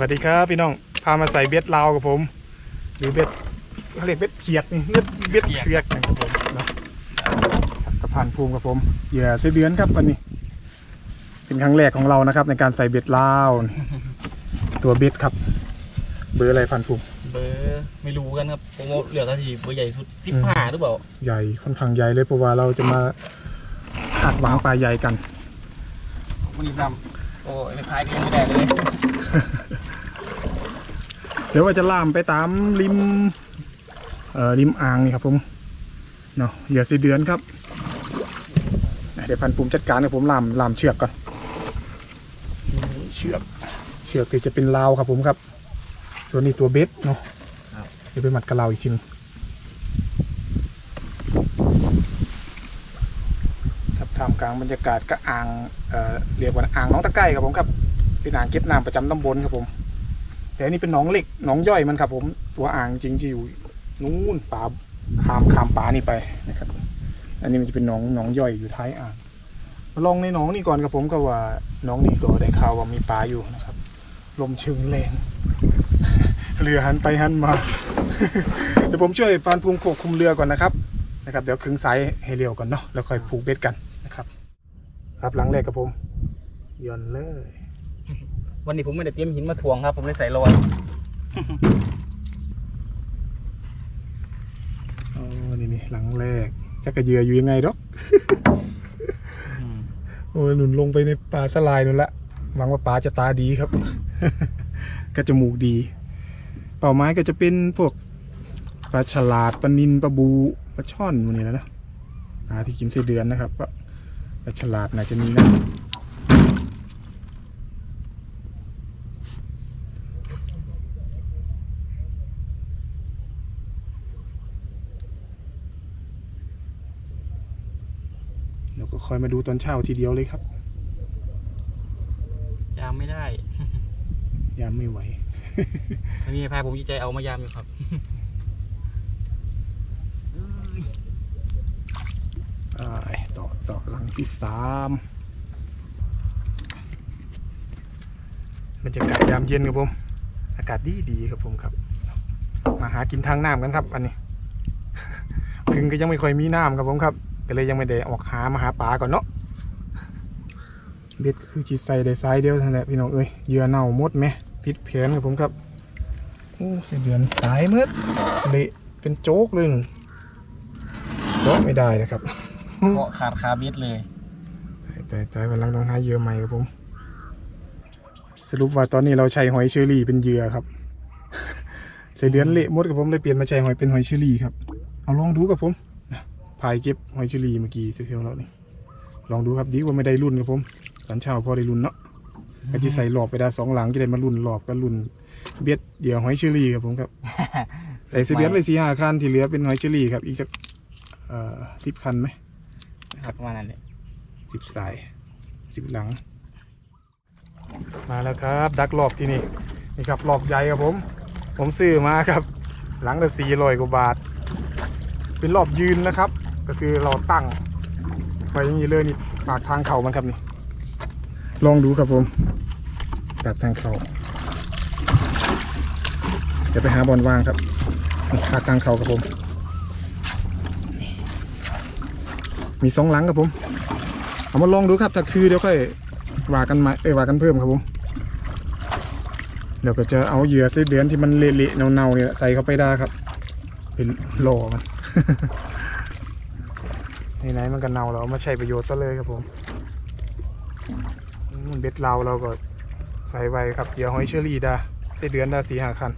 วัสดีครับพี่น้องพามาใส่เบ็ดลาวกับผม หรือเบ็ดเขาเรียกเบ็ดเขียดนี่เบ็ดเบ็ดเขียดนะครับผมเนาะกระพานภูมิกับผมเหยื่อเสเดือนครับวันนี้ เป็นครั้งแรกของเรานะครับ ในการใส่เบ็ดลาวนี่ตัวเบ็ดครับ เบอร์อะไรพันภูมิเบอร์ไม่รู้กันครับผมว่าเหลือทันทีเบอร์ใหญ่สุดที่ผ่าหรือเปล่าใหญ่ค่อนข้างใหญ่เลยเพราะว่าเราจะมาคาดหวังปลาใหญ่กันวันนี้นำโอ้ยไม่พายก็ยังไม่ได้เลย เดี๋ยวว่าจะล่ามไปตามริมเอ่อริมอ่างนี่ครับผมเนาะเหยื่อสีเดือนครับเดี๋ยวพันปุ่มจัดการกับผมล่ามล่ามเชือกก่อนเชือกเชือกที่จะเป็นราวครับผมครับ ส่วนนี้ตัวเบ็ดเนาะเดี๋ยวไปหมัดกับเราอีกทีหนึงครับท่ามกลางบรรยากาศก็อ่างเอ่อเรียกว่าอ่างน้องตะไคร่ครับผมครับเป็นอ่างเก็บน้ำประจำตำบลครับผม แต่อันนี้เป็นหนองเล็กหนองย่อยมันครับผมตัวอ่างจริงจะอยู่นู้นป่าขามขามป่านี่ไปนะครับ อันนี้มันจะเป็นหนองหนองย่อยอยู่ท้ายอ่างมาลองในหนองนี่ก่อนครับผมก็ว่าหนองนี่ก็ได้ข่าวว่ามีปลาอยู่นะครับ ลมเชิงแรงเรือหันไปหันมาเดี๋ยวผมช่วยปานภูมิควบคุมเรือก่อนนะครับนะครับ เดี๋ยวขึงสายให้เร็วก่อนเนาะแล้วค่อยผูกเบ็ดกันนะครับ ครับหลังแรกกับผมย่อนเลย วันนี้ผมไม่ได้เตรียมหินมาถ่วงครับ ผมเลยใส่ลอยโอ้นี่นี่หลังแรกจะกระเยืออยู่ยังไงดอกโอ้ยหนุนลงไปในป่าสลายนั่นละหวังว่าป่าจะตาดีครับ ก็จมูกดี เป่าไม้ก็จะเป็นพวกปลาฉลาดปลานินปลาบูปลาช่อนพวกนี้นะนะปลาที่กินไส้เดือนนะครับก็ปลาฉลาดน่าจะมีนะเดี๋ยว ก็คอยมาดูตอนเช้าทีเดียวเลยครับยามไม่ได้ ยามไม่ไหวอันนี้พายผมดีใจเอามายามอยู่ครับอ่าต่อต่อหลังที่สามบรรยากาศยามเย็นครับผม อากาศดีดีๆครับผมครับ มาหากินทางน้ำกันครับ อันนี้พึ่งก็ยังไม่ค่อยมีน้ำครับผมครับ ก็เลยยังไม่ได้ออกหามาหาปลาก่อนเนาะเบ็ดคือจีใส่ได้ไซส์เดียวเท่านั้นแหละพี่น้องเอ้ยเหยื่อเน่าหมดไหมพิษแผนครับผมครับโอ้เสียเดือนตายหมืดเละเป็นโจ๊กเลยนั่นโจ๊กไม่ได้นะครับเกาะขาดคาเบ็ดเลยแต่แต่วันหลังต้องหาเหยื่อใหม่ครับผม สรุปว่าตอนนี้เราใช้หอยเชอรี่เป็นเหยื่อครับใส่เดือนเละหมดกับผมเลยเปลี่ยนมาใช้หอยเป็นหอยเชอรี่ครับเอาลองดูกับผมนะ พายเก็บหอยเชอรี่เมื่อกี้เที่ยวๆแล้วนี่ลองดูครับดีกว่าไม่ได้รุ่นครับผมตอนเช้าพอได้รุ่นเนาะก็จะใส่หลอบไปได้สองหลังจะได้มารุ่นหลอบกับรุ่นเบ็ดเหยื่อหอยเชอรี่ครับผมครับ ใส่เสเดือนไปสี่ห้าคันที่เหลือเป็นหอยเชอรี่ครับ อีกสักเอ่อสิบคันไหมครับประมาณนั้นเลยสิบสายสิบหลัง มาแล้วครับ ดักรอบที่นี่นี่ครับรอบใหญ่ครับผม ผมซื้อมาครับ หลังละสี่ร้อยกว่าบาท เป็นรอบยืนนะครับ ก็คือเราตั้งไปอย่างนี้เลยนี่ปากทางเขามันครับนี่ ลองดูครับผมปากทางเขาเดี๋ยวไปหาบอลวางครับปากทางเขาครับผม มีสองหลังครับผมเอามาลองดูครับถ้าคือเดี๋ยวค่อยว่ากันม่เอ้ยว่ากันเพิ่มครับผมเดี๋ยวก็จะเอาเหยื่อไส้เดือนที่มันเละๆเน่าๆเนี่ยใส่เข้าไปได้ครับ เป็นโลมัน ไหนๆมันก็เน่าแล้วเอามาใช้ประโยชน์ซะเลยครับผมอืมเบ็ดเราเราก็ใส่ไว้ครับเหยื่อหอยเชอรี่ดาไส้เดือนดาสีหาคัน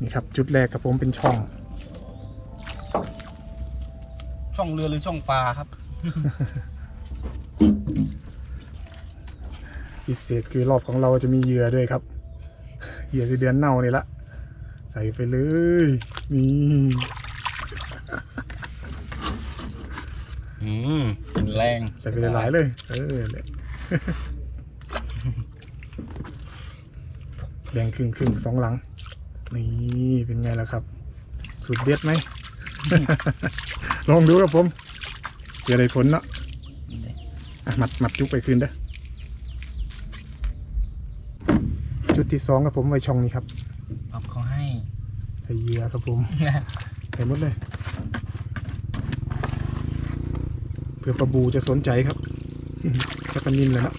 นี่ครับจุดแรกครับผมเป็นช่อง ช่องเรือหรือช่องปลาครับ พิเศษคือรอบของเราจะมีเหยื่อด้วยครับ เหยื่อคือเดือนเน่านี่ละ ใส่ไปเลยนี่ อืมแรงใส่ไปหลายๆเลย เออเลยแบ่งครึ่งครึ่งๆสองหลัง นี่เป็นไงล่ะครับ สุดเด็ดไหม ลองดูครับผมจะได้ผลเนาะอะหมัดหมัดจุกไปคืนเด้อจุดที่สองครับผมไว้ช่องนี้ครับเอาเขาให้ใส่เหยื่อครับผม ใส่หมดเลย เพื่อปลาบูจะสนใจครับจะกันนินเลยนะ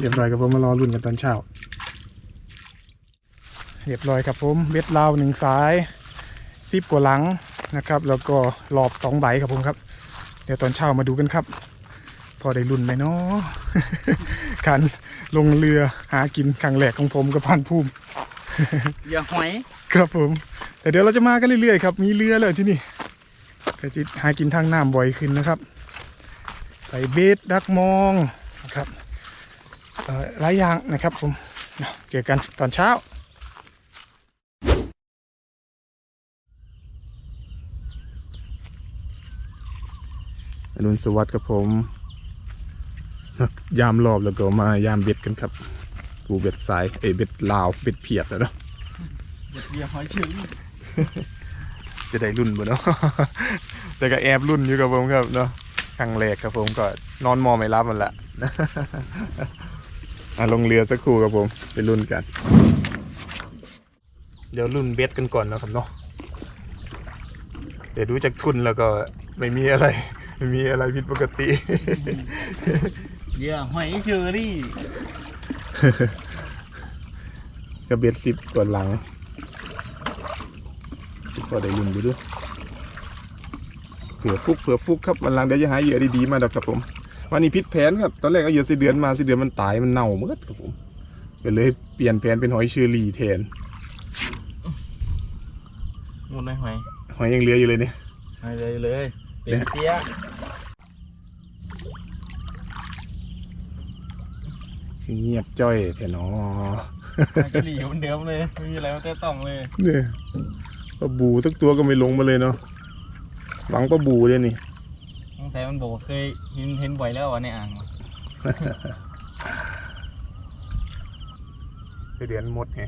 เรียบร้อยครับผมมารอรุ่นกันตอนเช้า เรียบร้อยครับผมเบ็ดลาวหนึ่งสายซิบกว่าหลังนะครับ แล้วก็หลอบสองใบครับผมครับ เดี๋ยวตอนเช้ามาดูกันครับ อได้รุ่นไหมเนาะการลงเรือหากินครั้งแรกของผมกับพันภูมิอย่าหอย ครับผม แต่เดี๋ยวเราจะมากันเรื่อยๆครับมีเรือเลยที่นี่ก็จะหากินทางน้ำบ่อยขึ้นนะครับใส่เบสดักมองนะครับเอ่อหลายอย่างนะครับผมเจอกันตอนเช้าอนุนสวัสดิ์กับผม ยามรอบแล้วก็มายามเบ็ดกันครับปูเบ็ดสายเอยเบ็ดลาวเบ็ดเพียดแล้วเนาะอย่าอย่าหอยเฉยจะได้รุ่นบ่เนาะแต่ก็แอบรุ่นอยู่กับผมครับเนาะครั้งแรกครับผมก็นอนมอไม่รับมันละอะลงเรือสักครู่ครับผมไปรุ่นกัน เดี๋ยวรุ่นเบ็ดกันก่อนนะครับเนาะเดี๋ยวดูจากทุนแล้วก็ไม่มีอะไร ไม่มีอะไรผิดปกติ อย่าหอยเฉยดิกระเบ็ดสิบกว่าหลังพอได้รุ่นไปด้วยเผื่อฟุกเผื่อฟุกครับวันหลังเดี๋ยวจะหาเหยื่อดีๆมาดอกครับผม วันนี้พิษแผนครับ ตอนแรกเอาเหยื่อสีเดือนมาสีเดือนมันตายมันเน่าหมดครับผมก็เลยเปลี่ยนแผนเป็นหอยเชอรี่แทนหมดเลยหอยหอยยังเหลืออยู่เลยเนี่ยหอยเลยเลยเต็มเตี้ย คือเงียบจ้อยแทนอหอยเฉลี่เหมือนเดิมเลยไม่มีอะไรมาเต้ต้องเลยเนี่ยปลาบูสักตัวก็ไม่ลงมาเลยเนาะหวังปลาบูเลยนี่ตั้งแต่มันบอกว่าเคยเห็นเห็นบ่อยแล้วอะในอ่างอะไปเดือนหมดไง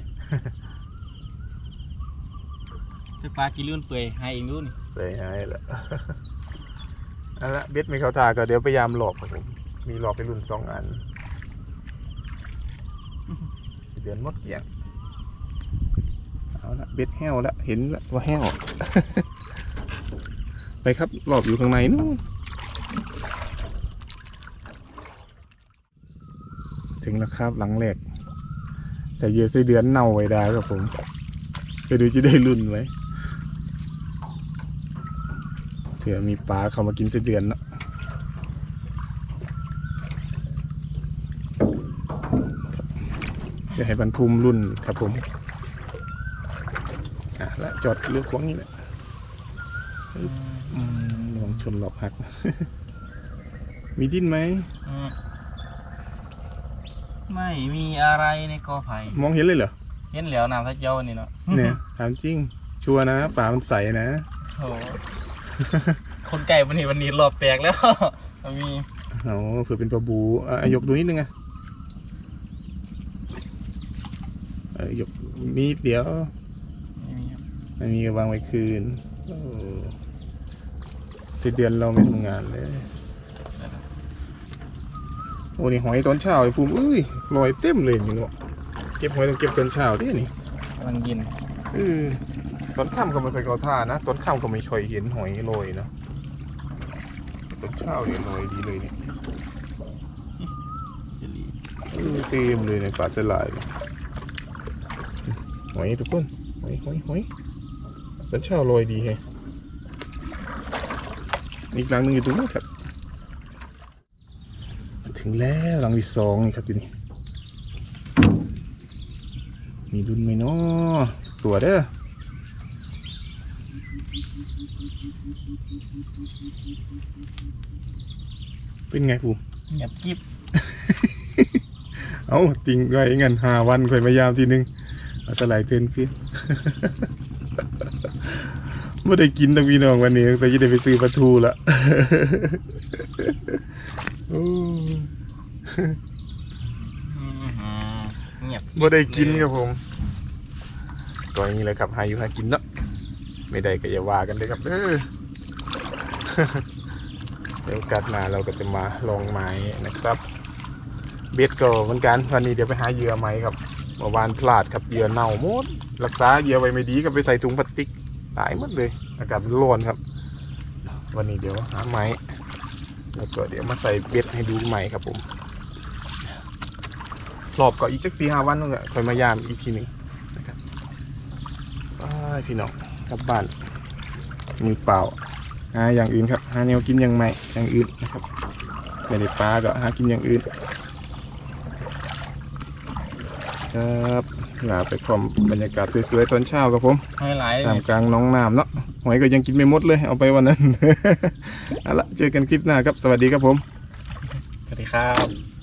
จะปลากินเลื่อนเปื่อยให้เองดูนี่เลยหายละเอาละเบ็ดไม่เข้าตาก็เดี๋ยวพยายามหลอกครับผมมีหลอกไปรุ่นสองอันเดือนมดเกียงเอาละเบ็ดแห้วละเห็นละว่าแห้ว ไปครับหลอบอยู่ข้างในนู้นถึงแล้วครับหลังแรกแต่เยอะไส้เดือนเน่าไว้ได้ครับผมไปดูจะได้รุ่นไหมเผื่อมีปลาเข้ามากินไส้เดือนเนาะ เดี๋ยวให้บรรพุมรุ่นครับผมอะแล้วจอดเลือกขวางนี้แหละอืมระวังชนหลอกหัก มีดิ้นไหมอืมไม่มีอะไรในกอไผ่มองเห็นเลยเหรอ เห็นแล้วน้ำทัดเจ้านี่เนาะเนี่ยถามจริง ชัวร์นะป่ามันใสนะโอ้โหคนไก่วันนี้วันนี้รอบแตกแล้ว มีเอาเผื่อเป็นปลาบูอะยกดูนิดนึงอะ เออยกนิดเดียวไม่มีครับไม่มีก็วางไว้คืนโอ้สิเดือนเราไม่ทำงานเลย โอ้นี่หอยตอนเช้าเลยภูมิเอ้ยลอยเต็มเลยนี่เนาะเก็บหอยต้องเก็บตอนเช้าดินี่กำลังกินเออตอนค่ำก็ไม่เคอยเขาท่านะตอนค่ำก็ไม่ค่อยเห็นหอยลอยนะตอนเช้าเนี่ยลอยดีเลยนี่เฉลี่เออเต็มเลยในป่าสลายเลย หอยทุกคนหอยหอยหอยตอนเช้าลอยดีแฮะอีกหลังหนึงอยู่ตรงนู้นครับ ถึงแล้วหลังที่สองนี่ครับอยู่นี่มีรุ่นไหมเนาะตัวเด้อเป็นไงภูมิเงียบกิ๊บเอาติงไว้เงินหาวันค่อยมายามทีนึงเอา สลายเทินขึ้นไม่ได้กินตังพี่น้องวันนี้แต่จะได้ไปซื้อปลาทูละโอ้อื้อหือเงียบบ่ได้กินครับผมตัวนี้เลยครับหาอยู่หากินเนาะไม่ได้ก็อย่าว่ากันเลยครับเออเดี๋ยวโอกัดหน้าเราก็จะมาลองไม้นะครับ เบ็ดก็เหมือนกันวันนี้เดี๋ยวไปหาเหยื่อไหมครับ เมื่อวานพลาดครับเหยื่อเน่าหมดรักษาเหยื่อไว้ไม่ดีก็ไปใส่ถุงพลาสติกตายหมดเลยอากาศมันร้อนครับ วันนี้เดี๋ยวหาไม้แล้วก็เดี๋ยวมาใส่เบ็ดให้ดูใหม่ครับผมรอบก็อีกจักสี่ห้าวันนึงอะคอยมายามอีกทีหนึ่งนะครับไปพี่น้องกลับบ้านมือเปล่าหาอย่างอื่นครับหาแนวกินอย่างใหม่อย่างอื่นนะครับไม่ได้ปลาก็หากินอย่างอื่น ครับลาไปพร้อมบรรยากาศสวยๆตอนเช้าครับผมให้หลายตามกลางหน้องน้ำเนาะหอยก็ยังกินไม่หมดเลยเอาไปวันนั้น เอาละเจอกันคลิปหน้าครับสวัสดีครับผม สวัสดีครับ